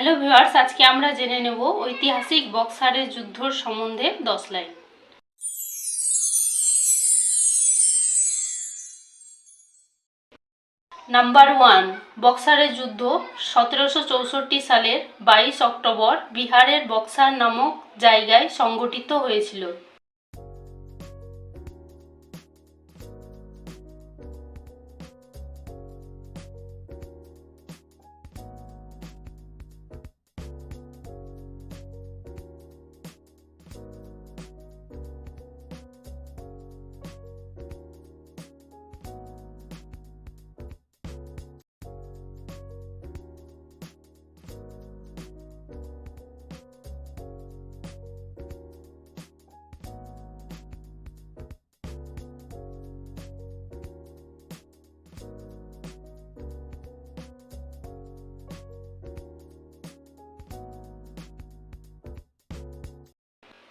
Hello viewers আজকে আমরা জেনে নেব ঐতিহাসিক বক্সারের যুদ্ধর সম্বন্ধে দশ লাইন। নাম্বার ওয়ান বক্সারের যুদ্ধ সতেরোশো চৌষট্টি সালের বাইশ অক্টোবর বিহারের বক্সার নামক জায়গায় সংগঠিত হয়েছিল।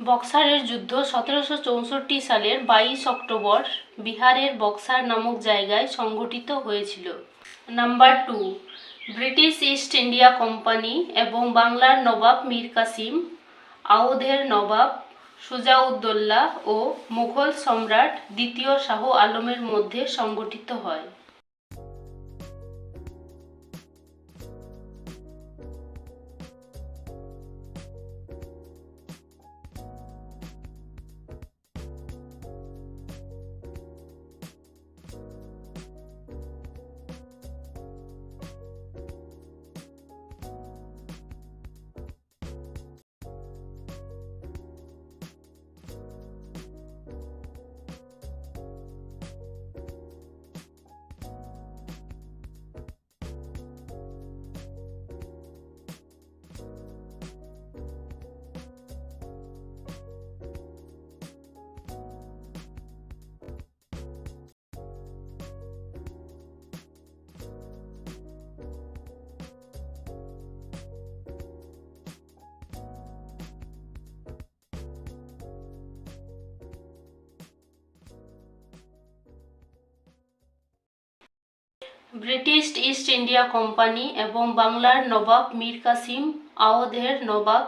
বক্সারের যুদ্ধ সতেরোশো চৌষট্টি সালের বাইশ অক্টোবর বিহারের বক্সার নামক জায়গায় সংঘটিত হয়েছিল। Number two, British East India Company এবং বাংলার নবাব মীর কাসিম, আওধের নবাব সুজাউদ্দৌলা ও মুঘল সম্রাট দ্বিতীয় শাহ আলমের মধ্যে সংঘটিত হয়। ব্রিটিশ ইস্ট ইন্ডিয়া কোম্পানি এবং বাংলার নবাব মীর কাসিম আওধের নবাব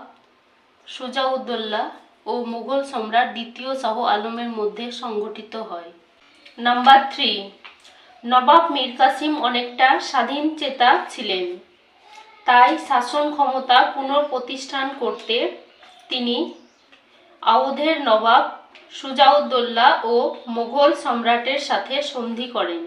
সুজাউদ্দৌলা ও মুঘল সম্রাট দ্বিতীয় শাহ আলমের মধ্যে সংগঠিত হয়। নাম্বার থ্রি, নবাব মীর কাসিম অনেকটা স্বাধীন চেতা ছিলেন। তাই শাসন ক্ষমতা পুনঃপ্রতিষ্ঠান করতে তিনি আওধের নবাব সুজাউদ্দৌলা ও মুঘল সম্রাটের সাথে সন্ধি করেন।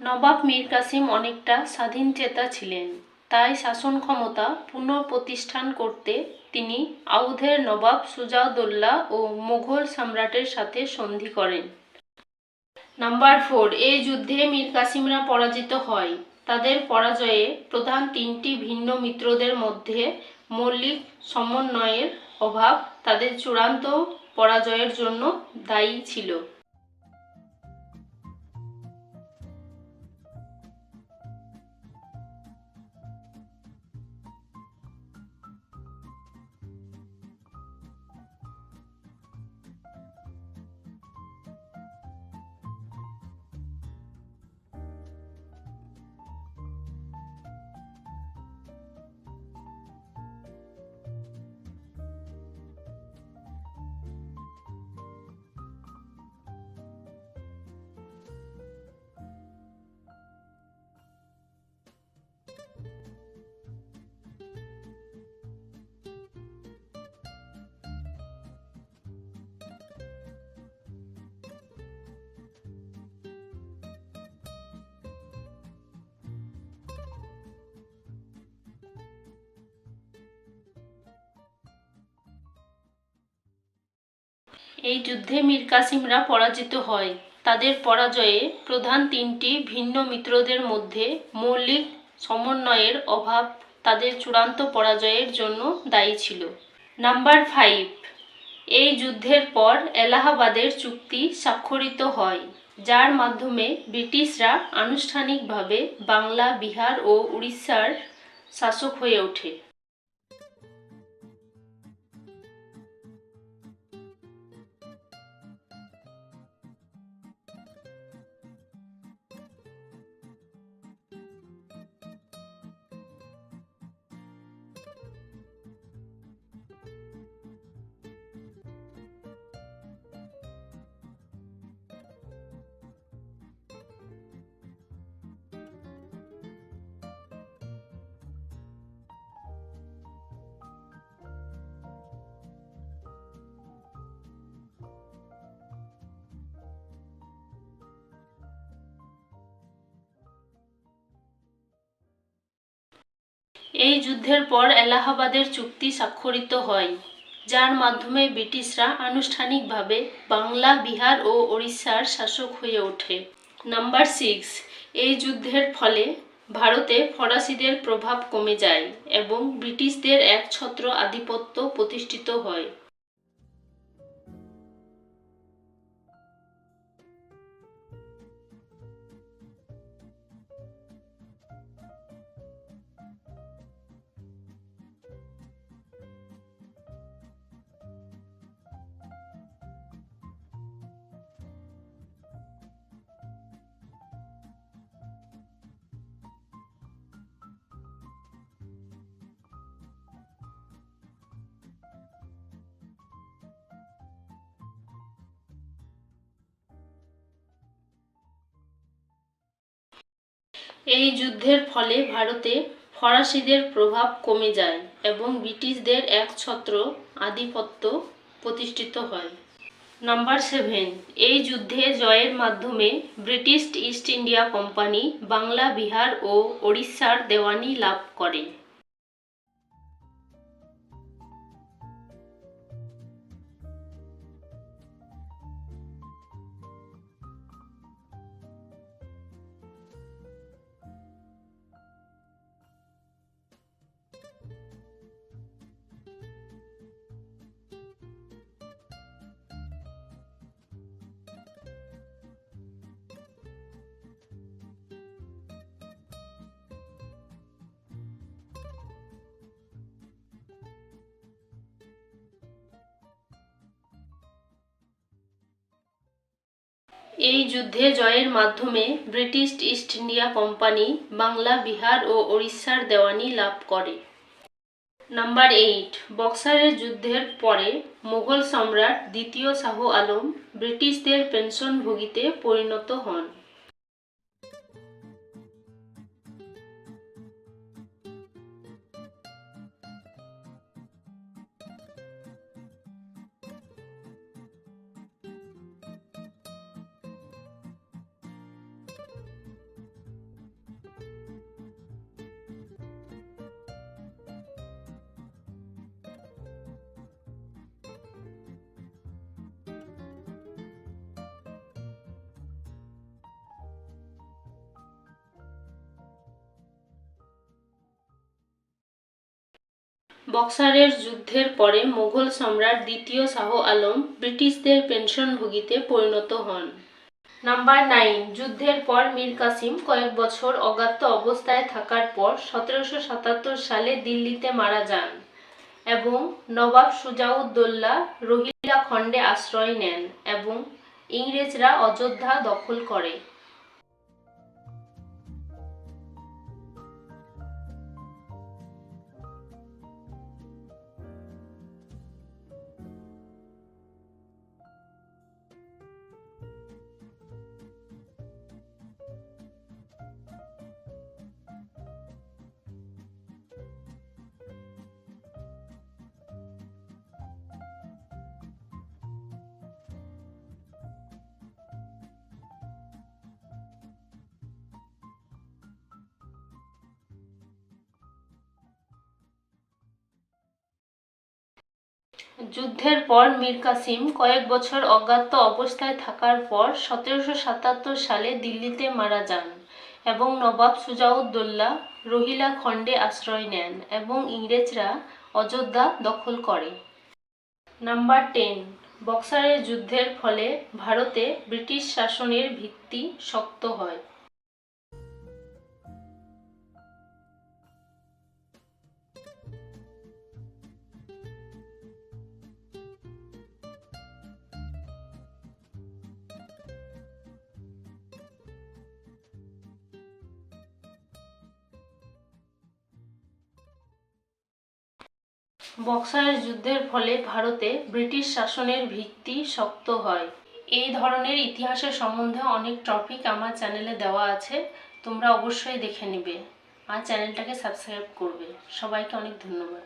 নবাব মীর কাসিম অনেকটা স্বাধীনচেতা ছিলেন। তাই শাসন ক্ষমতা পুনঃপ্রতিষ্ঠান করতে তিনি আউধের নবাব সুজাউদ্দৌলা ও মুঘল সম্রাটের সাথে সন্ধি করেন। নাম্বার ফোর, এই যুদ্ধে মীর কাসিমরা পরাজিত হয়। তাদের পরাজয়ে প্রধান তিনটি ভিন্ন মিত্রদের মধ্যে মৌলিক সমন্বয়ের অভাব তাদের চূড়ান্ত পরাজয়ের জন্য দায়ী ছিল। এই যুদ্ধে মীর কাসিমরা পরাজিত হয়। তাদের পরাজয়ে প্রধান তিনটি ভিন্ন মিত্রদের মধ্যে মৌলিক সমন্বয়ের অভাব তাদের চূড়ান্ত পরাজয়ের জন্য দায়ী ছিল। নাম্বার ফাইভ, এই যুদ্ধের পর এলাহাবাদের চুক্তি স্বাক্ষরিত হয়, যার মাধ্যমে ব্রিটিশরা আনুষ্ঠানিকভাবে বাংলা, বিহার ও উড়িষ্যার শাসক হয়ে ওঠে। এই যুদ্ধের পর এলাহাবাদের চুক্তি স্বাক্ষরিত হয়, যার মাধ্যমে ব্রিটিশরা আনুষ্ঠানিকভাবে বাংলা, বিহার ও ওড়িশার শাসক হয়ে ওঠে। নাম্বার সিক্স, এই যুদ্ধের ফলে ভারতে ফরাসিদের প্রভাব কমে যায় এবং ব্রিটিশদের এক ছত্র আধিপত্য প্রতিষ্ঠিত হয়। এই যুদ্ধের ফলে ভারতে ফরাসিদের প্রভাব কমে যায় এবং ব্রিটিশদের একছত্র আধিপত্য প্রতিষ্ঠিত হয়। নাম্বার সেভেন, এই যুদ্ধে জয়ের মাধ্যমে British East India Company Bangla, Bihar ও ওড়িশার দেওয়ানি লাভ করে। এই যুদ্ধে জয়ের মাধ্যমে British East India Company Bangla, Bihar ও ওড়িশার দেওয়ানি লাভ করে। নাম্বার এইট, বক্সারের যুদ্ধের পরে মুঘল সম্রাট দ্বিতীয় শাহ আলম ব্রিটিশদের পেনশনভোগীতে পরিণত হন। বক্সারের যুদ্ধের পরে মুঘল সম্রাট দ্বিতীয় শাহ আলম ব্রিটিশদের পেনশনভোগীতে পরিণত হন। নাম্বার নাইন, যুদ্ধের পর মীর কাসিম কয়েক বছর অজ্ঞাত অবস্থায় থাকার পর সতেরোশো সাতাত্তর সালে দিল্লিতে মারা যান এবং নবাব সুজাউদ্দৌলা রোহিলা খণ্ডে আশ্রয় নেন এবং ইংরেজরা অযোধ্যা দখল করে। যুদ্ধের পর মীর কাসিম কয়েক বছর অজ্ঞাত অবস্থায় থাকার পর সতেরোশো সাতাত্তর সালে দিল্লিতে মারা যান এবং নবাব সুজাউদ্দৌলা রোহিলা খণ্ডে আশ্রয় নেন এবং ইংরেজরা অযোধ্যা দখল করে। নাম্বার টেন, বক্সারের যুদ্ধের ফলে ভারতে ব্রিটিশ শাসনের ভিত্তি শক্ত হয়। বক্সারের যুদ্ধের ফলে ভারতে ব্রিটিশ শাসনের ভিত্তি শক্ত হয়। এই ধরনের ইতিহাসের সম্বন্ধে অনেক টপিক আমার চ্যানেলে দেওয়া আছে, তোমরা অবশ্যই দেখে নেবে। আর চ্যানেলটাকে সাবস্ক্রাইব করবে। সবাইকে অনেক ধন্যবাদ।